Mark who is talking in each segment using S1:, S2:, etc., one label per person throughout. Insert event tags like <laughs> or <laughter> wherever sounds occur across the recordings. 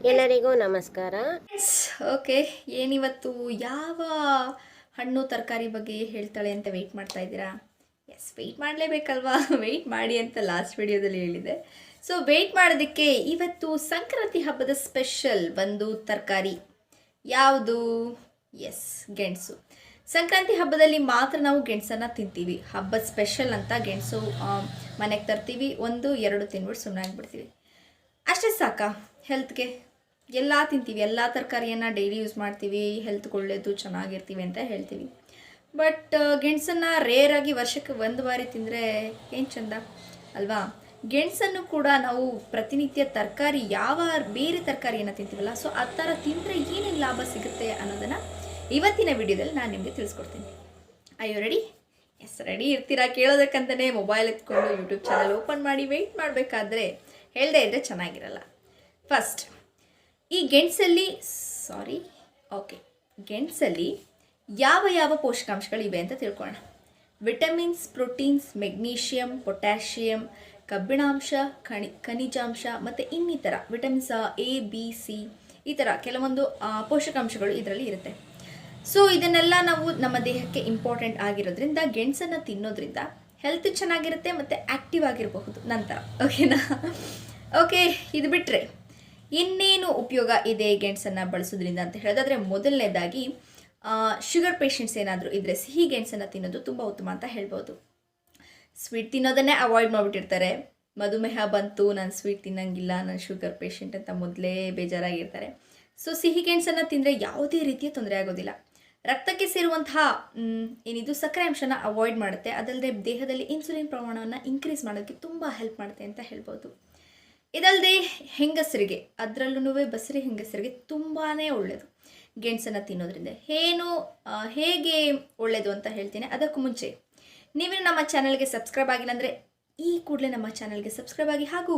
S1: ಎಲ್ಲರಿಗೂ ನಮಸ್ಕಾರ.
S2: ಓಕೆ ಏನಿವತ್ತು? ಯಾವ ಹಣ್ಣು ತರಕಾರಿ ಬಗ್ಗೆ ಹೇಳ್ತಾಳೆ ಅಂತ ವೆಯ್ಟ್ ಮಾಡ್ತಾ ಇದ್ದೀರಾ? S weight ಮಾಡಲೇಬೇಕಲ್ವಾ? ವೆಯ್ಟ್ <laughs> ಮಾಡಿ ಅಂತ ಲಾಸ್ಟ್ ವಿಡಿಯೋದಲ್ಲಿ ಹೇಳಿದೆ ಸೊ ವೆಯ್ಟ್ ಮಾಡೋದಕ್ಕೆ ಇವತ್ತು ಸಂಕ್ರಾಂತಿ ಹಬ್ಬದ ಸ್ಪೆಷಲ್ ಒಂದು ತರಕಾರಿ. ಯಾವುದು? ಎಸ್ ಗೆಣಸು. ಸಂಕ್ರಾಂತಿ ಹಬ್ಬದಲ್ಲಿ ಮಾತ್ರ ನಾವು ಗೆಣಸನ್ನು ತಿಂತೀವಿ. ಹಬ್ಬದ ಸ್ಪೆಷಲ್ ಅಂತ ಗೆಣಸು ಮನೆಗೆ ತರ್ತೀವಿ. ಒಂದು, ಎರಡು ತಿನ್ಬಿಟ್ಟು ಸುಮ್ಮನೆ ಆಗಿಬಿಡ್ತೀವಿ ಅಷ್ಟೇ ಸಾಕಾ? ಹೆಲ್ತ್ಗೆ ಎಲ್ಲ ತಿಂತೀವಿ, ಎಲ್ಲ ತರಕಾರಿಯನ್ನು ಡೈಲಿ ಯೂಸ್ ಮಾಡ್ತೀವಿ ಹೆಲ್ತ್ಗೆ ಒಳ್ಳೆಯದು ಚೆನ್ನಾಗಿರ್ತೀವಿ ಅಂತ ಹೇಳ್ತೀವಿ. ಬಟ್ ಗೆಣಸನ್ನು ರೇರಾಗಿ ವರ್ಷಕ್ಕೆ ಒಂದು ಬಾರಿ ತಿಂದರೆ ಏನು ಚಂದ? ಅಲ್ವಾ? ಗೆಣಸನ್ನು ಕೂಡ ನಾವು ಪ್ರತಿನಿತ್ಯ ತರಕಾರಿ, ಯಾವ ಬೇರೆ ತರಕಾರಿಯನ್ನು ತಿಂತೀವಲ್ಲ ಸೊ ಆ ಥರ ತಿಂದರೆ ಏನೇನು ಲಾಭ ಸಿಗುತ್ತೆ ಅನ್ನೋದನ್ನು ಇವತ್ತಿನ ವಿಡಿಯೋದಲ್ಲಿ ನಾನು ನಿಮಗೆ ತಿಳಿಸ್ಕೊಡ್ತೀನಿ. ಅಯ್ಯೋ ರೆಡಿ ಎಸ್ ರೆಡಿ ಇರ್ತೀರಾ ಕೇಳೋದಕ್ಕಂತಲೇ ಮೊಬೈಲ್ ಎತ್ಕೊಂಡು ಯೂಟ್ಯೂಬ್ ಚಾನಲ್ ಓಪನ್ ಮಾಡಿ ವೆಯ್ಟ್ ಮಾಡಬೇಕಾದ್ರೆ ಹೇಳದೇ ಇದ್ದರೆ ಚೆನ್ನಾಗಿರಲ್ಲ. ಫಸ್ಟ್ ಈ ಗೆಣಸಲ್ಲಿ ಸಾರಿ ಓಕೆ ಗೆಣಸಲ್ಲಿ ಯಾವ ಯಾವ ಪೋಷಕಾಂಶಗಳಿವೆ ಅಂತ ತಿಳ್ಕೊಳ್ಳೋಣ. ವಿಟಮಿನ್ಸ್, ಪ್ರೋಟೀನ್ಸ್, ಮೆಗ್ನೀಷಿಯಂ, ಪೊಟ್ಯಾಷಿಯಂ, ಕಬ್ಬಿಣಾಂಶ, ಖಣಿ, ಖನಿಜಾಂಶ ಮತ್ತು ಇನ್ನಿತರ ವಿಟಮಿನ್ಸ್ ಎ, ಬಿ, ಸಿ ಈ ಥರ ಕೆಲವೊಂದು ಪೋಷಕಾಂಶಗಳು ಇದರಲ್ಲಿ ಇರುತ್ತೆ. ಸೊ ಇದನ್ನೆಲ್ಲ ನಾವು ನಮ್ಮ ದೇಹಕ್ಕೆ ಇಂಪಾರ್ಟೆಂಟ್ ಆಗಿರೋದ್ರಿಂದ, ಗೆಣಸನ್ನು ತಿನ್ನೋದ್ರಿಂದ ಹೆಲ್ತ್ ಚೆನ್ನಾಗಿರುತ್ತೆ ಮತ್ತು ಆ್ಯಕ್ಟಿವ್ ಆಗಿರಬಹುದು. ನಂತರ ಓಕೆನಾ ಓಕೆ ಇದು ಬಿಟ್ಟರೆ ಇನ್ನೇನು ಉಪಯೋಗ ಇದೆ ಗೆಣಸನ್ನು ಬಳಸೋದ್ರಿಂದ ಅಂತ ಹೇಳೋದಾದರೆ ಮೊದಲನೇದಾಗಿ ಶುಗರ್ ಪೇಷಂಟ್ಸ್ ಏನಾದರೂ ಇದ್ದರೆ ಸಿಹಿ ಗೆಣಸನ್ನು ತಿನ್ನೋದು ತುಂಬ ಉತ್ತಮ ಅಂತ ಹೇಳ್ಬೋದು. ಸ್ವೀಟ್ ತಿನ್ನೋದನ್ನೇ ಅವಾಯ್ಡ್ ಮಾಡಿಬಿಟ್ಟಿರ್ತಾರೆ. ಮಧುಮೇಹ ಬಂತು, ನಾನು ಸ್ವೀಟ್ ತಿನ್ನಂಗಿಲ್ಲ, ನಾನು ಶುಗರ್ ಪೇಷಂಟ್ ಅಂತ ಮೊದಲೇ ಬೇಜಾರಾಗಿರ್ತಾರೆ. ಸೊ ಸಿಹಿ ಗೆಣಸನ್ನು ತಿಂದರೆ ಯಾವುದೇ ರೀತಿಯ ತೊಂದರೆ ಆಗೋದಿಲ್ಲ. ರಕ್ತಕ್ಕೆ ಸೇರುವಂತಹ ಏನಿದು ಸಕ್ಕರೆ ಅಂಶನ ಅವಾಯ್ಡ್ ಮಾಡುತ್ತೆ. ಅದಲ್ಲದೆ ದೇಹದಲ್ಲಿ ಇನ್ಸುಲಿನ್ ಪ್ರಮಾಣವನ್ನು ಇನ್ಕ್ರೀಸ್ ಮಾಡೋಕ್ಕೆ ತುಂಬ ಹೆಲ್ಪ್ ಮಾಡುತ್ತೆ ಅಂತ ಹೇಳ್ಬೋದು. ಇದಲ್ಲದೆ ಹೆಂಗಸರಿಗೆ ಅದರಲ್ಲೂ ಬಸರಿ ಹೆಂಗಸರಿಗೆ ತುಂಬಾ ಒಳ್ಳೆಯದು ಗೆಣಸನ್ನು ತಿನ್ನೋದ್ರಿಂದ. ಏನು ಹೇಗೆ ಒಳ್ಳೆಯದು ಅಂತ ಹೇಳ್ತೀನಿ ಅದಕ್ಕೂ ಮುಂಚೆ. ನೀವು ನಮ್ಮ ಚಾನಲ್ಗೆ ಸಬ್ಸ್ಕ್ರೈಬ್ ಆಗಿಲ್ಲ ಅಂದರೆ ಈ ಕೂಡಲೇ ನಮ್ಮ ಚಾನಲ್ಗೆ ಸಬ್ಸ್ಕ್ರೈಬ್ ಆಗಿ ಹಾಗೂ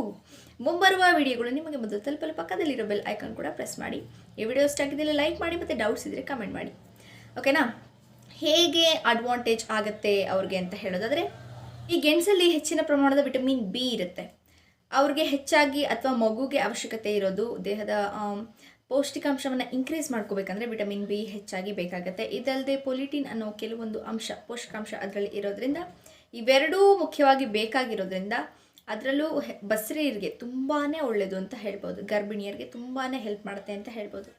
S2: ಮುಂಬರುವ ವಿಡಿಯೋಗಳು ನಿಮಗೆ ಮೊದಲು ತಲುಪಲು ಪಕ್ಕದಲ್ಲಿರೋ ಬೆಲ್ ಐಕಾನ್ ಕೂಡ ಪ್ರೆಸ್ ಮಾಡಿ. ಈ ವಿಡಿಯೋ ಇಷ್ಟ ಆಗಿದ್ದಲ್ಲಿ ಲೈಕ್ ಮಾಡಿ ಮತ್ತು ಡೌಟ್ಸ್ ಇದ್ದರೆ ಕಮೆಂಟ್ ಮಾಡಿ. ಓಕೆನಾ? ಹೇಗೆ ಅಡ್ವಾಂಟೇಜ್ ಆಗುತ್ತೆ ಅವ್ರಿಗೆ ಅಂತ ಹೇಳೋದಾದರೆ, ಈ ಗೆಣಸಲ್ಲಿ ಹೆಚ್ಚಿನ ಪ್ರಮಾಣದ ವಿಟಮಿನ್ ಬಿ ಇರುತ್ತೆ. ಅವ್ರಿಗೆ ಹೆಚ್ಚಾಗಿ ಅಥವಾ ಮಗುಗೆ ಅವಶ್ಯಕತೆ ಇರೋದು ದೇಹದ ಪೌಷ್ಟಿಕಾಂಶವನ್ನು ಇನ್ಕ್ರೀಸ್ ಮಾಡ್ಕೋಬೇಕಂದ್ರೆ ವಿಟಮಿನ್ ಬಿ ಹೆಚ್ಚಾಗಿ ಬೇಕಾಗುತ್ತೆ. ಇದಲ್ಲದೆ ಪೊಲಿಟಿನ್ ಅನ್ನೋ ಕೆಲವೊಂದು ಅಂಶ ಪೋಷಕಾಂಶ ಅದರಲ್ಲಿ ಇರೋದ್ರಿಂದ, ಇವೆರಡೂ ಮುಖ್ಯವಾಗಿ ಬೇಕಾಗಿರೋದ್ರಿಂದ ಅದರಲ್ಲೂ ಬಸರಿಯರಿಗೆ ತುಂಬಾ ಒಳ್ಳೆಯದು ಅಂತ ಹೇಳ್ಬೋದು. ಗರ್ಭಿಣಿಯರಿಗೆ ತುಂಬಾ ಹೆಲ್ಪ್ ಮಾಡುತ್ತೆ ಅಂತ ಹೇಳ್ಬೋದು.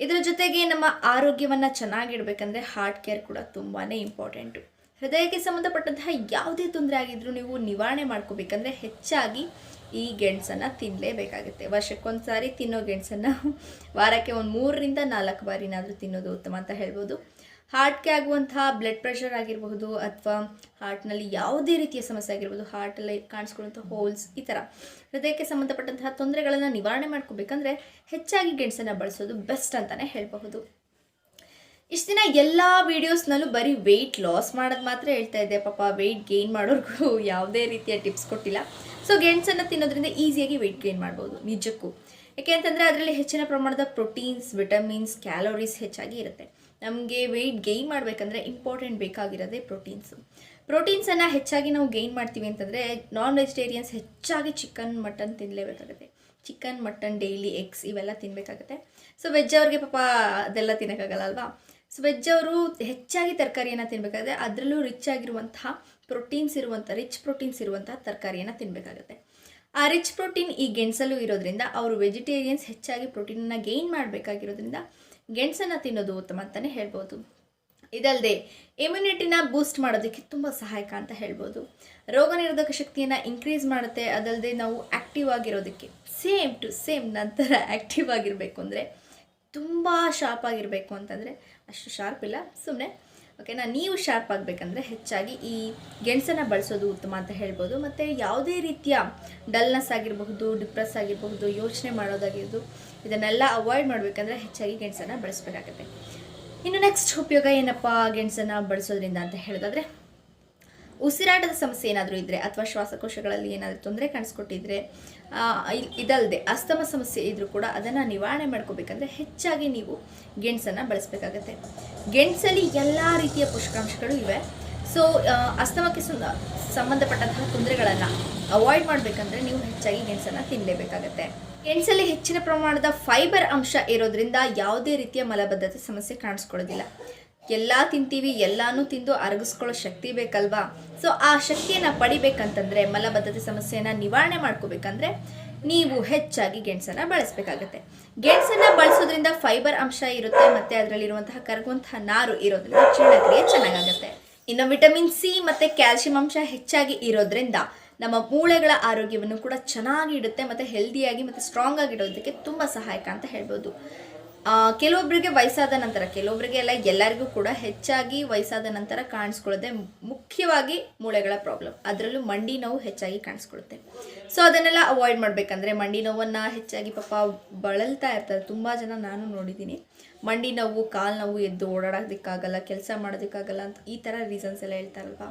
S2: ಇದರ ಜೊತೆಗೆ ನಮ್ಮ ಆರೋಗ್ಯವನ್ನು ಚೆನ್ನಾಗಿಡ್ಬೇಕಂದ್ರೆ ಹಾರ್ಟ್ ಕೇರ್ ಕೂಡ ತುಂಬಾ ಇಂಪಾರ್ಟೆಂಟು ಹೃದಯಕ್ಕೆ ಸಂಬಂಧಪಟ್ಟಂತಹ ಯಾವುದೇ ತೊಂದರೆ ಆಗಿದ್ರೂ ನೀವು ನಿವಾರಣೆ ಮಾಡ್ಕೋಬೇಕಂದ್ರೆ ಹೆಚ್ಚಾಗಿ ಈ ಗೆಣಸನ್ನು ತಿನ್ನಲೇಬೇಕಾಗುತ್ತೆ ವರ್ಷಕ್ಕೊಂದು ಸಾರಿ ತಿನ್ನೋ ಗೆಣಸನ್ನು ವಾರಕ್ಕೆ ಒಂದು ಮೂರರಿಂದ ನಾಲ್ಕು ಬಾರಿನಾದರೂ ತಿನ್ನೋದು ಉತ್ತಮ ಅಂತ ಹೇಳ್ಬೋದು. ಹಾರ್ಟ್ಗೆ ಆಗುವಂತಹ ಬ್ಲಡ್ ಪ್ರೆಷರ್ ಆಗಿರಬಹುದು ಅಥವಾ ಹಾರ್ಟ್ನಲ್ಲಿ ಯಾವುದೇ ರೀತಿಯ ಸಮಸ್ಯೆ ಆಗಿರ್ಬೋದು ಹಾರ್ಟಲ್ಲಿ ಕಾಣಿಸ್ಕೊಳ್ಳುವಂಥ ಹೋಲ್ಸ್ ಈ ಥರ ಹೃದಯಕ್ಕೆ ಸಂಬಂಧಪಟ್ಟಂತಹ ತೊಂದರೆಗಳನ್ನು ನಿವಾರಣೆ ಮಾಡ್ಕೋಬೇಕಂದ್ರೆ ಹೆಚ್ಚಾಗಿ ಗೆಣಸನ್ನು ಬಳಸೋದು ಬೆಸ್ಟ್ ಅಂತಲೇ ಹೇಳಬಹುದು. ಇಷ್ಟು ದಿನ ಎಲ್ಲ ವೀಡಿಯೋಸ್ನಲ್ಲೂ ಬರೀ ವೆಯ್ಟ್ ಲಾಸ್ ಮಾಡೋದು ಮಾತ್ರ ಹೇಳ್ತಾ ಇದ್ದೆ. ಪಾಪ ವೆಯ್ಟ್ ಗೇನ್ ಮಾಡೋರ್ಗೂ ಯಾವುದೇ ರೀತಿಯ ಟಿಪ್ಸ್ ಕೊಟ್ಟಿಲ್ಲ. ಸೊ ಗೆಣಸನ್ನು ತಿನ್ನೋದ್ರಿಂದ ಈಸಿಯಾಗಿ ವೆಯ್ಟ್ ಗೇನ್ ಮಾಡ್ಬೋದು. ನಿಜಕ್ಕೂ. ಯಾಕೆ ಅಂತಂದರೆ ಅದರಲ್ಲಿ ಹೆಚ್ಚಿನ ಪ್ರಮಾಣದ ಪ್ರೋಟೀನ್ಸ್ ವಿಟಮಿನ್ಸ್ ಕ್ಯಾಲೋರೀಸ್ ಹೆಚ್ಚಾಗಿ ಇರುತ್ತೆ. ನಮಗೆ ವೆಯ್ಟ್ ಗೇನ್ ಮಾಡಬೇಕಂದ್ರೆ ಇಂಪಾರ್ಟೆಂಟ್ ಬೇಕಾಗಿರೋದೇ ಪ್ರೋಟೀನ್ಸು ಪ್ರೋಟೀನ್ಸನ್ನು ಹೆಚ್ಚಾಗಿ ನಾವು ಗೇನ್ ಮಾಡ್ತೀವಿ ಅಂತಂದರೆ ನಾನ್ ವೆಜಿಟೇರಿಯನ್ಸ್ ಹೆಚ್ಚಾಗಿ ಚಿಕನ್ ಮಟನ್ ತಿನ್ನಲೇಬೇಕಾಗುತ್ತೆ ಚಿಕನ್ ಮಟನ್ ಡೈಲಿ ಎಗ್ಸ್ ಇವೆಲ್ಲ ತಿನ್ನಬೇಕಾಗುತ್ತೆ ಸೊ ವೆಜ್ ಅವ್ರಿಗೆ ಪಾಪ ಅದೆಲ್ಲ ತಿನ್ನೋಕ್ಕಾಗಲ್ಲ ಅಲ್ವಾ? ಸೊ ವೆಜ್ ಅವರು ಹೆಚ್ಚಾಗಿ ತರಕಾರಿಯನ್ನು ತಿನ್ನಬೇಕಾದ್ರೆ ಅದರಲ್ಲೂ ರಿಚ್ ಆಗಿರುವಂತಹ ಪ್ರೋಟೀನ್ಸ್ ಇರುವಂಥ ರಿಚ್ ಪ್ರೋಟೀನ್ಸ್ ಇರುವಂತಹ ತರಕಾರಿಯನ್ನು ತಿನ್ನಬೇಕಾಗುತ್ತೆ ಆ ರಿಚ್ ಪ್ರೋಟೀನ್ ಈ ಗೆಣಸಲ್ಲೂ ಇರೋದ್ರಿಂದ ಅವರು ವೆಜಿಟೇರಿಯನ್ಸ್ ಹೆಚ್ಚಾಗಿ ಪ್ರೋಟೀನನ್ನು ಗೇನ್ ಮಾಡಬೇಕಾಗಿರೋದ್ರಿಂದ ಗೆಣಸನ್ನು ತಿನ್ನೋದು ಉತ್ತಮ ಅಂತಲೇ ಹೇಳ್ಬೋದು. ಇದಲ್ಲದೆ ಇಮ್ಯುನಿಟಿನ ಬೂಸ್ಟ್ ಮಾಡೋದಕ್ಕೆ ತುಂಬ ಸಹಾಯಕ ಅಂತ ಹೇಳ್ಬೋದು. ರೋಗ ನಿರೋಧಕ ಶಕ್ತಿಯನ್ನು ಇನ್ಕ್ರೀಸ್ ಮಾಡುತ್ತೆ. ಅದಲ್ಲದೆ ನಾವು ಆ್ಯಕ್ಟಿವ್ ಆಗಿರೋದಕ್ಕೆ ಸೇಮ್ ಟು ಸೇಮ್ ನಂತರ ಆ್ಯಕ್ಟಿವ್ ಆಗಿರಬೇಕು ಅಂದರೆ ತುಂಬ ಶಾರ್ಪ್ ಆಗಿರಬೇಕು ಅಂತಂದರೆ ಅಷ್ಟು ಶಾರ್ಪ್ ಇಲ್ಲ. ಸುಮ್ಮನೆ ಓಕೆನಾ ನೀವು ಶಾರ್ಪ್ ಆಗಬೇಕಂದ್ರೆ ಹೆಚ್ಚಾಗಿ ಈ ಗೆಣಸನ್ನು ಬಳಸೋದು ಉತ್ತಮ ಅಂತ ಹೇಳ್ಬೋದು. ಮತ್ತು ಯಾವುದೇ ರೀತಿಯ ಡಲ್ನೆಸ್ ಆಗಿರಬಹುದು ಡಿಪ್ರೆಸ್ ಆಗಿರಬಹುದು, ಯೋಚನೆ ಮಾಡೋದಾಗಿರ್ಬೋದು ಇದನ್ನೆಲ್ಲ ಅವಾಯ್ಡ್ ಮಾಡಬೇಕಂದ್ರೆ ಹೆಚ್ಚಾಗಿ ಗೆಣಸನ್ನು ಬಳಸಬೇಕಾಗತ್ತೆ. ಇನ್ನು ನೆಕ್ಸ್ಟ್ ಉಪಯೋಗ ಏನಪ್ಪ ಗೆಣಸನ್ನು ಬಳಸೋದ್ರಿಂದ ಅಂತ ಹೇಳೋದಾದರೆ, ಉಸಿರಾಟದ ಸಮಸ್ಯೆ ಏನಾದರೂ ಇದ್ದರೆ ಅಥವಾ ಶ್ವಾಸಕೋಶಗಳಲ್ಲಿ ಏನಾದರೂ ತೊಂದರೆ ಕಾಣಿಸ್ಕೊಟ್ಟಿದ್ರೆ ಇದಲ್ಲದೆ ಅಸ್ತಮ ಸಮಸ್ಯೆ ಇದ್ದರೂ ಕೂಡ ಅದನ್ನು ನಿವಾರಣೆ ಮಾಡ್ಕೋಬೇಕಂದ್ರೆ ಹೆಚ್ಚಾಗಿ ನೀವು ಗೆಣಸನ್ನು ಬಳಸಬೇಕಾಗತ್ತೆ. ಗೆಣಸಲ್ಲಿ ಎಲ್ಲ ರೀತಿಯ ಪೋಷಕಾಂಶಗಳು ಇವೆ. ಸೊ ಅಸ್ತಮಕ್ಕೆ ಸಂಬಂಧಪಟ್ಟಂತಹ ತೊಂದರೆಗಳನ್ನು ಅವಾಯ್ಡ್ ಮಾಡಬೇಕಂದ್ರೆ ನೀವು ಹೆಚ್ಚಾಗಿ ಗೆಣಸನ್ನು ತಿನ್ನಲೇಬೇಕಾಗತ್ತೆ ಗೆಣಸಲ್ಲಿ ಹೆಚ್ಚಿನ ಪ್ರಮಾಣದ ಫೈಬರ್ ಅಂಶ ಇರೋದ್ರಿಂದ ಯಾವುದೇ ರೀತಿಯ ಮಲಬದ್ಧತೆ ಸಮಸ್ಯೆ ಕಾಣಿಸ್ಕೊಳ್ಳೋದಿಲ್ಲ. ಎಲ್ಲ ತಿಂತೀವಿ, ಎಲ್ಲಾನು ತಿಂದು ಅರಗಿಸ್ಕೊಳ್ಳೋ ಶಕ್ತಿ ಬೇಕಲ್ವಾ? ಸೊ ಆ ಶಕ್ತಿಯನ್ನು ಪಡಿಬೇಕಂತಂದ್ರೆ, ಮಲಬದ್ಧತೆ ಸಮಸ್ಯೆನ ನಿವಾರಣೆ ಮಾಡ್ಕೋಬೇಕಂದ್ರೆ, ನೀವು ಹೆಚ್ಚಾಗಿ ಗೆಣಸನ್ನ ಬಳಸಬೇಕಾಗತ್ತೆ. ಗೆಣಸನ್ನ ಬಳಸೋದ್ರಿಂದ ಫೈಬರ್ ಅಂಶ ಇರುತ್ತೆ, ಮತ್ತೆ ಅದರಲ್ಲಿರುವಂತಹ ಕರಗುವಂತಹ ನಾರು ಇರೋದ್ರಿಂದ ಜೀರ್ಣಕ್ರಿಯೆ ಚೆನ್ನಾಗಾಗುತ್ತೆ. ಇನ್ನು ವಿಟಮಿನ್ ಸಿ ಮತ್ತೆ ಕ್ಯಾಲ್ಸಿಯಂ ಅಂಶ ಹೆಚ್ಚಾಗಿ ಇರೋದ್ರಿಂದ, ನಮ್ಮ ಮೂಳೆಗಳ ಆರೋಗ್ಯವನ್ನು ಕೂಡ ಚೆನ್ನಾಗಿ ಇಡುತ್ತೆ, ಮತ್ತು ಹೆಲ್ದಿಯಾಗಿ ಮತ್ತು ಸ್ಟ್ರಾಂಗ್ ಆಗಿ ಇಡೋದಕ್ಕೆ ತುಂಬ ಸಹಾಯಕ ಅಂತ ಹೇಳ್ಬೋದು. ಕೆಲವೊಬ್ಬರಿಗೆ ವಯಸ್ಸಾದ ನಂತರ ಕೆಲವೊಬ್ಬರಿಗೆ ಎಲ್ಲ ಎಲ್ಲರಿಗೂ ಕೂಡ ಹೆಚ್ಚಾಗಿ ವಯಸ್ಸಾದ ನಂತರ ಕಾಣಿಸ್ಕೊಳ್ಳುತ್ತೆ ಮುಖ್ಯವಾಗಿ ಮೂಳೆಗಳ ಪ್ರಾಬ್ಲಮ್ ಅದರಲ್ಲೂ ಮಂಡಿ ನೋವು ಹೆಚ್ಚಾಗಿ ಕಾಣಿಸ್ಕೊಳ್ಳುತ್ತೆ. ಸೊ ಅದನ್ನೆಲ್ಲ ಅವಾಯ್ಡ್ ಮಾಡಬೇಕಂದ್ರೆ ಮಂಡಿ ನೋವನ್ನು ಹೆಚ್ಚಾಗಿ ಪಾಪ ಬಳಲ್ತಾ ಇರ್ತಾರೆ. ತುಂಬ ಜನ ನಾನು ನೋಡಿದ್ದೀನಿ. ಮಂಡಿ ನೋವು, ಕಾಲು ನೋವು, ಎದ್ದು ಓಡಾಡೋದಕ್ಕಾಗಲ್ಲ, ಕೆಲಸ ಮಾಡೋದಕ್ಕಾಗಲ್ಲ ಅಂತ ಈ ಥರ ರೀಸನ್ಸ್ ಎಲ್ಲ ಹೇಳ್ತಾರಲ್ವಾ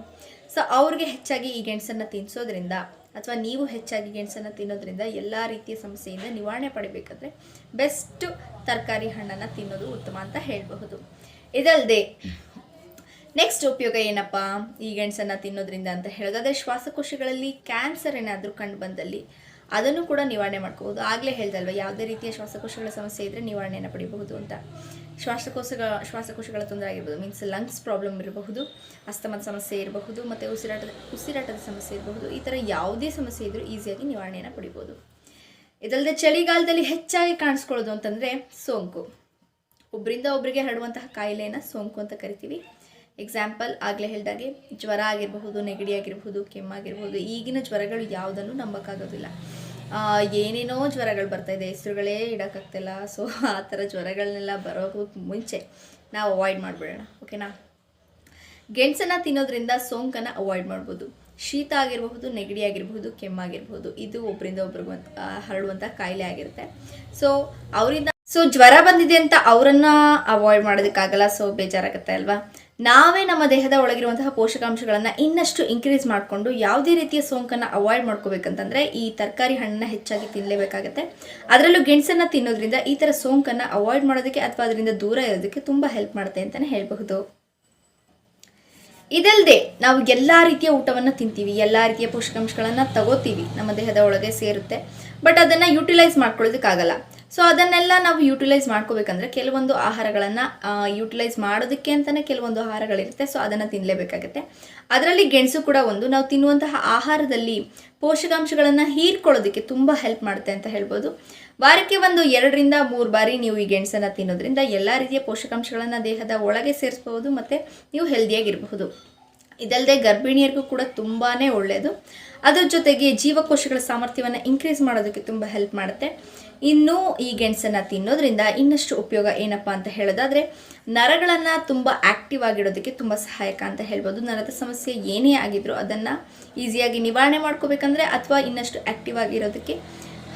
S2: ಸೊ ಅವ್ರಿಗೆ ಹೆಚ್ಚಾಗಿ ಈ ಗೆಣಸನ್ನು ತಿನ್ನಿಸೋದ್ರಿಂದ ಅಥವಾ ನೀವು ಹೆಚ್ಚಾಗಿ ಗೆಣಸನ್ನು ತಿನ್ನೋದ್ರಿಂದ ಎಲ್ಲ ರೀತಿಯ ಸಮಸ್ಯೆಯಿಂದ ನಿವಾರಣೆ ಪಡಿಬೇಕಾದ್ರೆ ಬೆಸ್ಟ್ ತರಕಾರಿ ಹಣ್ಣನ್ನು ತಿನ್ನೋದು ಉತ್ತಮ ಅಂತ ಹೇಳಬಹುದು. ಇದಲ್ಲದೆ ನೆಕ್ಸ್ಟ್ ಉಪಯೋಗ ಏನಪ್ಪ? ಈ ಗೆಣಸನ್ನು ತಿನ್ನೋದ್ರಿಂದ ಅಂತ ಹೇಳೋದಾದ್ರೆ ಶ್ವಾಸಕೋಶಗಳಲ್ಲಿ ಕ್ಯಾನ್ಸರ್ ಏನಾದರೂ ಕಂಡು ಬಂದಲ್ಲಿ ಅದನ್ನು ಕೂಡ ನಿವಾರಣೆ ಮಾಡ್ಕೋಬಹುದು. ಆಗಲೇ ಹೇಳ್ದಲ್ವ, ಯಾವುದೇ ರೀತಿಯ ಶ್ವಾಸಕೋಶಗಳ ಸಮಸ್ಯೆ ಇದ್ದರೆ ನಿವಾರಣೆಯನ್ನು ಪಡಿಬಹುದು ಅಂತ. ಶ್ವಾಸಕೋಶಗಳ ಶ್ವಾಸಕೋಶಗಳ ತೊಂದರೆ ಆಗಿರ್ಬೋದು. ಮೀನ್ಸ್ ಲಂಗ್ಸ್ ಪ್ರಾಬ್ಲಮ್ ಇರಬಹುದು, ಅಸ್ತಮದ ಸಮಸ್ಯೆ ಇರಬಹುದು, ಮತ್ತು ಉಸಿರಾಟದ ಉಸಿರಾಟದ ಸಮಸ್ಯೆ ಇರಬಹುದು. ಈ ಥರ ಯಾವುದೇ ಸಮಸ್ಯೆ ಇದ್ದರೂ ಈಸಿಯಾಗಿ ನಿವಾರಣೆಯನ್ನು ಪಡಿಬೋದು. ಇದಲ್ಲದೆ ಚಳಿಗಾಲದಲ್ಲಿ ಹೆಚ್ಚಾಗಿ ಕಾಣಿಸ್ಕೊಳ್ಳೋದು ಅಂತಂದರೆ ಸೋಂಕು. ಒಬ್ಬರಿಂದ ಒಬ್ಬರಿಗೆ ಹರಡುವಂತಹ ಕಾಯಿಲೆಯನ್ನು ಸೋಂಕು ಅಂತ ಕರಿತೀವಿ. ಎಕ್ಸಾಂಪಲ್ ಆಗಲೇ ಹೇಳಿದಾಗೆ ಜ್ವರ ಆಗಿರಬಹುದು, ನೆಗಡಿ ಆಗಿರಬಹುದು ಕೆಮ್ಮಾಗಿರ್ಬೋದು ಈಗಿನ ಜ್ವರಗಳು ಯಾವುದನ್ನು ನಂಬಕ್ಕಾಗೋದಿಲ್ಲ. ಏನೇನೋ ಜ್ವರಗಳು ಬರ್ತಾ ಇದೆ, ಹೆಸರುಗಳೇ ಇಡೋಕ್ಕಾಗ್ತಿಲ್ಲ. ಸೊ ಆ ಥರ ಜ್ವರಗಳನ್ನೆಲ್ಲ ಬರೋಕ್ಕೂ ಮುಂಚೆ ನಾವು ಅವಾಯ್ಡ್ ಮಾಡಿಬಿಡೋಣ ಓಕೆನಾ ಗೆಣಸನ್ನು ತಿನ್ನೋದ್ರಿಂದ ಸೋಂಕನ್ನು ಅವಾಯ್ಡ್ ಮಾಡ್ಬೋದು. ಶೀತ ಆಗಿರಬಹುದು, ನೆಗಡಿ ಆಗಿರಬಹುದು ಕೆಮ್ಮಾಗಿರ್ಬೋದು ಇದು ಒಬ್ಬರಿಂದ ಒಬ್ರಿಗೆ ಹರಡುವಂಥ ಕಾಯಿಲೆ ಆಗಿರುತ್ತೆ. ಸೊ ಅವರಿಂದ ಸೊ ಜ್ವರ ಬಂದಿದೆ ಅಂತ ಅವರನ್ನ ಅವಾಯ್ಡ್ ಮಾಡೋದಕ್ಕಾಗಲ್ಲ ಸೊ ಬೇಜಾರಾಗುತ್ತೆ ಅಲ್ವಾ? ನಾವೇ ನಮ್ಮ ದೇಹದ ಒಳಗಿರುವಂತಹ ಪೋಷಕಾಂಶಗಳನ್ನು ಇನ್ನಷ್ಟು ಇನ್ಕ್ರೀಸ್ ಮಾಡಿಕೊಂಡು ಯಾವುದೇ ರೀತಿಯ ಸೋಂಕನ್ನು ಅವಾಯ್ಡ್ ಮಾಡ್ಕೋಬೇಕಂತಂದರೆ ಈ ತರಕಾರಿ ಹಣ್ಣನ್ನು ಹೆಚ್ಚಾಗಿ ತಿನ್ನಲೇಬೇಕಾಗತ್ತೆ ಅದರಲ್ಲೂ ಗೆಣಸನ್ನು ತಿನ್ನೋದ್ರಿಂದ ಈ ಥರ ಸೋಂಕನ್ನು ಅವಾಯ್ಡ್ ಮಾಡೋದಕ್ಕೆ ಅಥವಾ ಅದರಿಂದ ದೂರ ಇರೋದಕ್ಕೆ ತುಂಬ ಹೆಲ್ಪ್ ಮಾಡುತ್ತೆ ಅಂತಲೇ ಹೇಳಬಹುದು. ಇದಲ್ಲದೆ ನಾವು ಎಲ್ಲ ರೀತಿಯ ಊಟವನ್ನು ತಿಂತೀವಿ, ಎಲ್ಲ ರೀತಿಯ ಪೋಷಕಾಂಶಗಳನ್ನು ತಗೋತೀವಿ ನಮ್ಮ ದೇಹದ ಒಳಗೆ ಸೇರುತ್ತೆ. ಬಟ್ ಅದನ್ನು ಯುಟಿಲೈಸ್ ಮಾಡ್ಕೊಳ್ಳೋದಕ್ಕಾಗಲ್ಲ. ಸೊ ಅದನ್ನೆಲ್ಲ ನಾವು ಯೂಟಿಲೈಸ್ ಮಾಡ್ಕೋಬೇಕಂದ್ರೆ ಕೆಲವೊಂದು ಆಹಾರಗಳನ್ನು ಯೂಟಿಲೈಸ್ ಮಾಡೋದಕ್ಕೆ ಅಂತಲೇ ಕೆಲವೊಂದು ಆಹಾರಗಳಿರುತ್ತೆ. ಸೊ ಅದನ್ನು ತಿನ್ನಲೇಬೇಕಾಗುತ್ತೆ ಅದರಲ್ಲಿ ಗೆಣಸು ಕೂಡ ಒಂದು. ನಾವು ತಿನ್ನುವಂತಹ ಆಹಾರದಲ್ಲಿ ಪೋಷಕಾಂಶಗಳನ್ನು ಹೀರ್ಕೊಳ್ಳೋದಕ್ಕೆ ತುಂಬ ಹೆಲ್ಪ್ ಮಾಡುತ್ತೆ ಅಂತ ಹೇಳ್ಬೋದು. ವಾರಕ್ಕೆ ಒಂದು ಎರಡರಿಂದ ಮೂರು ಬಾರಿ ನೀವು ಈ ಗೆಣಸನ್ನು ತಿನ್ನೋದ್ರಿಂದ ಎಲ್ಲ ರೀತಿಯ ಪೋಷಕಾಂಶಗಳನ್ನು ದೇಹದ ಒಳಗೆ ಸೇರಿಸ್ಬೋದು ಮತ್ತು ನೀವು ಹೆಲ್ದಿಯಾಗಿರಬಹುದು ಇದಲ್ಲದೆ ಗರ್ಭಿಣಿಯರಿಗೂ ಕೂಡ ತುಂಬಾ ಒಳ್ಳೆಯದು ಅದರ ಜೊತೆಗೆ ಜೀವಕೋಶಗಳ ಸಾಮರ್ಥ್ಯವನ್ನು ಇನ್ಕ್ರೀಸ್ ಮಾಡೋದಕ್ಕೆ ತುಂಬ ಹೆಲ್ಪ್ ಮಾಡುತ್ತೆ. ಇನ್ನು ಈ ಗೆಣಸನ್ನು ತಿನ್ನೋದ್ರಿಂದ ಇನ್ನಷ್ಟು ಉಪಯೋಗ ಏನಪ್ಪ ಅಂತ ಹೇಳೋದಾದರೆ, ನರಗಳನ್ನು ತುಂಬ ಆ್ಯಕ್ಟಿವ್ ಆಗಿಡೋದಕ್ಕೆ ತುಂಬ ಸಹಾಯಕ ಅಂತ ಹೇಳ್ಬೋದು. ನರದ ಸಮಸ್ಯೆ ಏನೇ ಆಗಿದ್ರು ಅದನ್ನು ಈಸಿಯಾಗಿ ನಿವಾರಣೆ ಮಾಡ್ಕೋಬೇಕಂದ್ರೆ ಅಥವಾ ಇನ್ನಷ್ಟು ಆ್ಯಕ್ಟಿವ್ ಆಗಿರೋದಕ್ಕೆ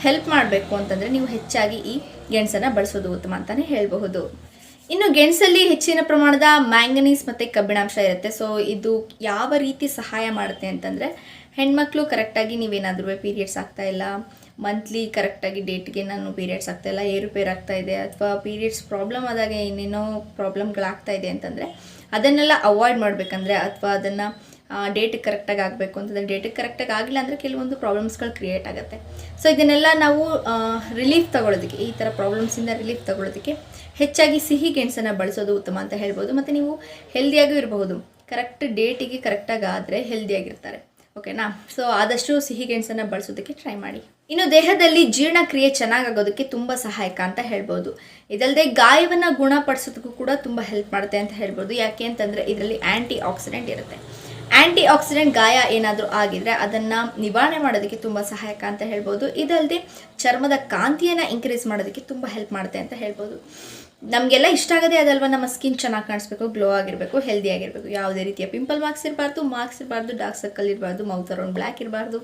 S2: ಹೆಲ್ಪ್ ಮಾಡಬೇಕು ಅಂತಂದರೆ ನೀವು ಹೆಚ್ಚಾಗಿ ಈ ಗೆಣಸನ್ನು ಬಳಸೋದು ಉತ್ತಮ ಅಂತಲೇ ಹೇಳಬಹುದು. ಇನ್ನು ಗೆಣಸಲ್ಲಿ ಹೆಚ್ಚಿನ ಪ್ರಮಾಣದ ಮ್ಯಾಂಗನೀಸ್ ಮತ್ತು ಕಬ್ಬಿಣಾಂಶ ಇರುತ್ತೆ. ಸೊ ಇದು ಯಾವ ರೀತಿ ಸಹಾಯ ಮಾಡುತ್ತೆ ಅಂತಂದರೆ, ಹೆಣ್ಮಕ್ಳು ಕರೆಕ್ಟಾಗಿ ನೀವೇನಾದರೂ ಪೀರಿಯಡ್ಸ್ ಆಗ್ತಾ ಇಲ್ಲ ಮಂತ್ಲಿ ಕರೆಕ್ಟಾಗಿ ಡೇಟ್ಗೆ ನಾನು ಪೀರಿಯಡ್ಸ್ ಆಗ್ತಾಯಿಲ್ಲ ಏರುಪೇರು ಆಗ್ತಾ ಇದೆ, ಅಥವಾ ಪೀರಿಯಡ್ಸ್ ಪ್ರಾಬ್ಲಮ್ ಆದಾಗ ಏನೇನೋ ಪ್ರಾಬ್ಲಮ್ಗಳಾಗ್ತಾ ಇದೆ ಅಂತಂದರೆ, ಅದನ್ನೆಲ್ಲ ಅವಾಯ್ಡ್ ಮಾಡಬೇಕಂದ್ರೆ ಅಥವಾ ಅದನ್ನು ಡೇಟಿಗೆ ಕರೆಕ್ಟಾಗಿ ಆಗಬೇಕು ಅಂತಂದರೆ ಡೇಟಿಗೆ ಕರೆಕ್ಟಾಗಿ ಆಗಿಲ್ಲ ಅಂದರೆ ಕೆಲವೊಂದು ಪ್ರಾಬ್ಲಮ್ಸ್ಗಳು ಕ್ರಿಯೇಟ್ ಆಗುತ್ತೆ. ಸೊ ಇದನ್ನೆಲ್ಲ ನಾವು ರಿಲೀಫ್ ತಗೊಳ್ಳೋದಕ್ಕೆ, ಈ ಥರ ಪ್ರಾಬ್ಲಮ್ಸಿಂದ ರಿಲೀಫ್ ತಗೊಳ್ಳೋದಕ್ಕೆ ಹೆಚ್ಚಾಗಿ ಸಿಹಿ ಗೆಣಸನ್ನು ಬಳಸೋದು ಉತ್ತಮ ಅಂತ ಹೇಳ್ಬೋದು. ಮತ್ತು ನೀವು ಹೆಲ್ದಿಯಾಗೂ ಇರಬಹುದು. ಕರೆಕ್ಟ್ ಡೇಟಿಗೆ ಕರೆಕ್ಟಾಗಿ ಆದರೆ ಹೆಲ್ದಿಯಾಗಿರ್ತಾರೆ ಓಕೆನಾ? ಸೊ ಆದಷ್ಟು ಸಿಹಿ ಗೆಣಸನ್ನು ಬಳಸೋದಕ್ಕೆ ಟ್ರೈ ಮಾಡಿ. ಇನ್ನು ದೇಹದಲ್ಲಿ ಜೀರ್ಣಕ್ರಿಯೆ ಚೆನ್ನಾಗಾಗೋದಕ್ಕೆ ತುಂಬ ಸಹಾಯಕ ಅಂತ ಹೇಳ್ಬೋದು. ಇದಲ್ಲದೆ ಗಾಯವನ್ನು ಗುಣಪಡಿಸೋದಕ್ಕೂ ಕೂಡ ತುಂಬ ಹೆಲ್ಪ್ ಮಾಡುತ್ತೆ ಅಂತ ಹೇಳ್ಬೋದು. ಯಾಕೆ ಅಂತಂದರೆ ಇದರಲ್ಲಿ ಆ್ಯಂಟಿ ಆಕ್ಸಿಡೆಂಟ್ ಇರುತ್ತೆ. ಆ್ಯಂಟಿ ಆಕ್ಸಿಡೆಂಟ್ ಗಾಯ ಏನಾದರೂ ಆಗಿದರೆ ಅದನ್ನು ನಿವಾರಣೆ ಮಾಡೋದಕ್ಕೆ ತುಂಬ ಸಹಾಯಕ ಅಂತ ಹೇಳ್ಬೋದು. ಇದಲ್ಲದೆ ಚರ್ಮದ ಕಾಂತಿಯನ್ನು ಇನ್ಕ್ರೀಸ್ ಮಾಡೋದಕ್ಕೆ ತುಂಬ ಹೆಲ್ಪ್ ಮಾಡುತ್ತೆ ಅಂತ ಹೇಳ್ಬೋದು. ನಮಗೆಲ್ಲ ಇಷ್ಟ ಆಗೋದೇ ಅದಲ್ವಾ ನಮ್ಮ ಸ್ಕಿನ್ ಚೆನ್ನಾಗಿ ಕಾಣಿಸ್ಬೇಕು ಗ್ಲೋ ಆಗಿರಬೇಕು ಹೆಲ್ದಿ ಆಗಿರಬೇಕು. ಯಾವುದೇ ರೀತಿಯ ಪಿಂಪಲ್ ಮಾರ್ಕ್ಸ್ ಇರಬಾರ್ದು ಮಾರ್ಕ್ಸ್ ಇರಬಾರ್ದು ಡಾರ್ಕ್ ಸರ್ಕಲ್ ಇರಬಾರ್ದು ಮೌತ್ ಅರೌಂಡ್ ಬ್ಲ್ಯಾಕ್ ಇರಬಾರ್ದು.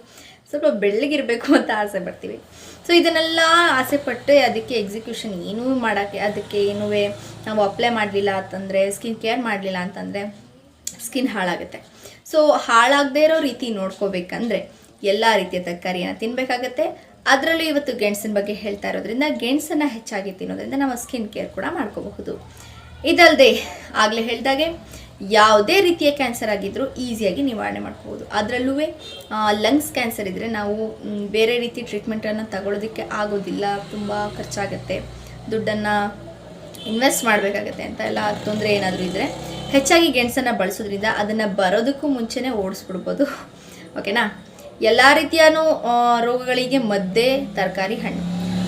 S2: ಸ್ವಲ್ಪ ಬೆಳ್ಳಗಿರಬೇಕು ಅಂತ ಆಸೆ ಪಡ್ತೀವಿ. ಸೊ ಇದನ್ನೆಲ್ಲ ಆಸೆ ಪಟ್ಟು ಅದಕ್ಕೆ ಎಕ್ಸಿಕ್ಯೂಷನ್ ಏನೂ ಮಾಡೋಕ್ಕೆ, ಅದಕ್ಕೆ ಏನೂ ನಾವು ಅಪ್ಲೈ ಮಾಡಲಿಲ್ಲ ಅಂತಂದರೆ ಸ್ಕಿನ್ ಕೇರ್ ಮಾಡಲಿಲ್ಲ ಅಂತಂದರೆ ಸ್ಕಿನ್ ಹಾಳಾಗುತ್ತೆ. ಸೊ ಹಾಳಾಗದೇ ಇರೋ ರೀತಿ ನೋಡ್ಕೋಬೇಕಂದ್ರೆ ಎಲ್ಲ ರೀತಿಯ ತರಕಾರಿಯನ್ನು ತಿನ್ನಬೇಕಾಗತ್ತೆ ಅದರಲ್ಲೂ ಇವತ್ತು ಗೆಣಸಿನ ಬಗ್ಗೆ ಹೇಳ್ತಾ ಇರೋದ್ರಿಂದ ಗೆಣಸನ್ನು ಹೆಚ್ಚಾಗಿ ತಿನ್ನೋದ್ರಿಂದ ನಾವು ಸ್ಕಿನ್ ಕೇರ್ ಕೂಡ ಮಾಡ್ಕೋಬಹುದು. ಇದಲ್ಲದೆ ಆಗಲೇ ಹೇಳಿದಾಗೆ ಯಾವುದೇ ರೀತಿಯ ಕ್ಯಾನ್ಸರ್ ಆಗಿದ್ದರೂ ಈಸಿಯಾಗಿ ನಿವಾರಣೆ ಮಾಡ್ಕೋಬಹುದು. ಅದರಲ್ಲೂ ಲಂಗ್ಸ್ ಕ್ಯಾನ್ಸರ್ ಇದ್ದರೆ ನಾವು ಬೇರೆ ರೀತಿ ಟ್ರೀಟ್ಮೆಂಟನ್ನು ತಗೊಳ್ಳೋದಕ್ಕೆ ಆಗೋದಿಲ್ಲ, ತುಂಬ ಖರ್ಚಾಗುತ್ತೆ. ದುಡ್ಡನ್ನು ಇನ್ವೆಸ್ಟ್ ಮಾಡಬೇಕಾಗತ್ತೆ ಅಂತ ಎಲ್ಲ ತೊಂದರೆ ಏನಾದರೂ ಇದ್ದರೆ ಹೆಚ್ಚಾಗಿ ಗೆಣಸನ್ನು ಬಳಸೋದ್ರಿಂದ ಅದನ್ನು ಬರೋದಕ್ಕೂ ಮುಂಚೆನೇ ಓಡಿಸ್ಬಿಡ್ಬೋದು. ಓಕೆನಾ ಎಲ್ಲ ರೀತಿಯೂ ರೋಗಗಳಿಗೆ ಮದ್ದೆ ತರಕಾರಿ ಹಣ್ಣು.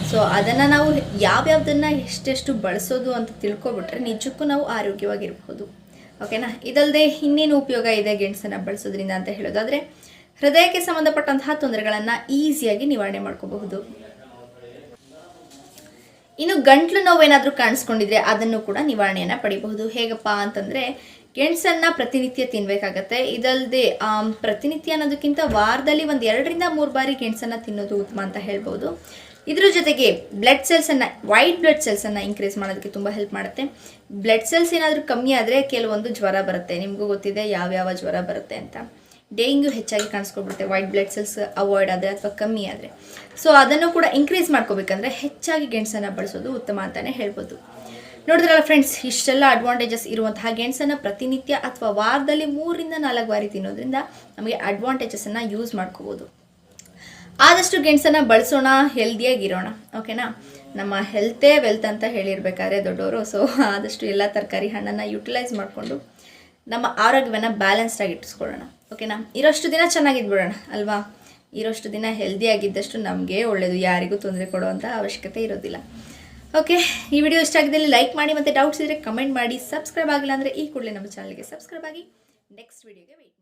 S2: ಸೊ ಅದನ್ನು ನಾವು ಯಾವ್ಯಾವ್ದನ್ನು ಎಷ್ಟೆಷ್ಟು ಬಳಸೋದು ಅಂತ ತಿಳ್ಕೊಬಿಟ್ರೆ ನಿಜಕ್ಕೂ ನಾವು ಆರೋಗ್ಯವಾಗಿರಬಹುದು. ಓಕೆನಾ ಇದಲ್ಲದೆ ಇನ್ನೇನು ಉಪಯೋಗ ಇದೆ ಗೆಣಸನ್ನು ಬಳಸೋದ್ರಿಂದ ಅಂತ ಹೇಳೋದಾದರೆ, ಹೃದಯಕ್ಕೆ ಸಂಬಂಧಪಟ್ಟಂತಹ ತೊಂದರೆಗಳನ್ನು ಈಸಿಯಾಗಿ ನಿವಾರಣೆ ಮಾಡ್ಕೋಬಹುದು. ಇನ್ನು ಗಂಟ್ಲು ನೋವೇನಾದರೂ ಕಾಣಿಸ್ಕೊಂಡಿದ್ರೆ ಅದನ್ನು ಕೂಡ ನಿವಾರಣೆಯನ್ನು ಪಡಿಬಹುದು. ಹೇಗಪ್ಪ ಅಂತಂದರೆ, ಗೆಣಸನ್ನು ಪ್ರತಿನಿತ್ಯ ತಿನ್ನಬೇಕಾಗತ್ತೆ ಇದಲ್ಲದೆ ಪ್ರತಿನಿತ್ಯ ಅನ್ನೋದಕ್ಕಿಂತ ವಾರದಲ್ಲಿ ಒಂದು ಎರಡರಿಂದ ಮೂರು ಬಾರಿ ಗೆಣಸನ್ನು ತಿನ್ನೋದು ಉತ್ತಮ ಅಂತ ಹೇಳ್ಬೋದು. ಇದ್ರ ಜೊತೆಗೆ ಬ್ಲಡ್ ಸೆಲ್ಸನ್ನು ವೈಟ್ ಬ್ಲಡ್ ಸೆಲ್ಸನ್ನು ಇನ್ಕ್ರೀಸ್ ಮಾಡೋದಕ್ಕೆ ತುಂಬ ಹೆಲ್ಪ್ ಮಾಡುತ್ತೆ. ಬ್ಲಡ್ ಸೆಲ್ಸ್ ಏನಾದರೂ ಕಮ್ಮಿ ಆದರೆ ಕೆಲವೊಂದು ಜ್ವರ ಬರುತ್ತೆ. ನಿಮಗೂ ಗೊತ್ತಿದೆ ಯಾವ್ಯಾವ ಜ್ವರ ಬರುತ್ತೆ ಅಂತ. ಡೆಂಗ್ಯೂ ಹೆಚ್ಚಾಗಿ ಕಾಣಿಸ್ಕೊಬಿಡುತ್ತೆ. ವೈಟ್ ಬ್ಲಡ್ ಸೆಲ್ಸ್ ಅವಾಯ್ಡ್ ಆದರೆ ಅಥವಾ ಕಮ್ಮಿ ಆದರೆ. ಸೊ ಅದನ್ನು ಕೂಡ ಇನ್ಕ್ರೀಸ್ ಮಾಡ್ಕೋಬೇಕಂದ್ರೆ ಹೆಚ್ಚಾಗಿ ಗೆಣಸನ್ನು ಬಳಸೋದು ಉತ್ತಮ ಅಂತಲೇ ಹೇಳ್ಬೋದು. ನೋಡಿದ್ರಲ್ಲ ಫ್ರೆಂಡ್ಸ್ ಇಷ್ಟೆಲ್ಲ ಅಡ್ವಾಂಟೇಜಸ್ ಇರುವಂತಹ ಗೆಣಸನ್ನು ಪ್ರತಿನಿತ್ಯ ಅಥವಾ ವಾರದಲ್ಲಿ ಮೂರರಿಂದ ನಾಲ್ಕು ಬಾರಿ ತಿನ್ನೋದ್ರಿಂದ ನಮಗೆ ಅಡ್ವಾಂಟೇಜಸನ್ನು ಯೂಸ್ ಮಾಡ್ಕೋಬೋದು. ಆದಷ್ಟು ಗೆಣಸನ್ನು ಬಳಸೋಣ ಹೆಲ್ದಿಯಾಗಿರೋಣ ಓಕೆನಾ ನಮ್ಮ ಹೆಲ್ತೇ ವೆಲ್ತ್ ಅಂತ ಹೇಳಿರ್ಬೇಕಾದ್ರೆ ದೊಡ್ಡವರು ಸೊ ಆದಷ್ಟು ಎಲ್ಲ ತರಕಾರಿ ಹಣ್ಣನ್ನು ಯುಟಿಲೈಸ್ ಮಾಡಿಕೊಂಡು ನಮ್ಮ ಆರೋಗ್ಯವನ್ನು ಬ್ಯಾಲೆನ್ಸ್ಡಾಗಿ ಇಟ್ಟಿಸ್ಕೊಳ್ಳೋಣ ಓಕೆನಾ ಇರೋಷ್ಟು ದಿನ ಚೆನ್ನಾಗಿದ್ಬಿಡೋಣ ಅಲ್ವಾ? ಇರೋಷ್ಟು ದಿನ ಹೆಲ್ದಿ ಆಗಿದ್ದಷ್ಟು ನಮಗೆ ಒಳ್ಳೆಯದು ಯಾರಿಗೂ ತೊಂದರೆ ಕೊಡುವಂಥ ಅವಶ್ಯಕತೆ ಇರೋದಿಲ್ಲ. ಓಕೆ ಈ ವಿಡಿಯೋ ಇಷ್ಟ ಆಗಿದ್ದಲ್ಲಿ ಲೈಕ್ ಮಾಡಿ ಮತ್ತು ಡೌಟ್ಸ್ ಇದ್ದರೆ ಕಮೆಂಟ್ ಮಾಡಿ ಸಬ್ಸ್ಕ್ರೈಬ್ ಆಗಿಲ್ಲ ಅಂದರೆ ಈ ಕೂಡಲೇ ನಮ್ಮ ಚಾನಲ್ಗೆ ಸಬ್ಸ್ಕ್ರೈಬ್ ಆಗಿ ನೆಕ್ಸ್ಟ್ ವಿಡಿಯೋಗೆ ವೆಯ್ಟ್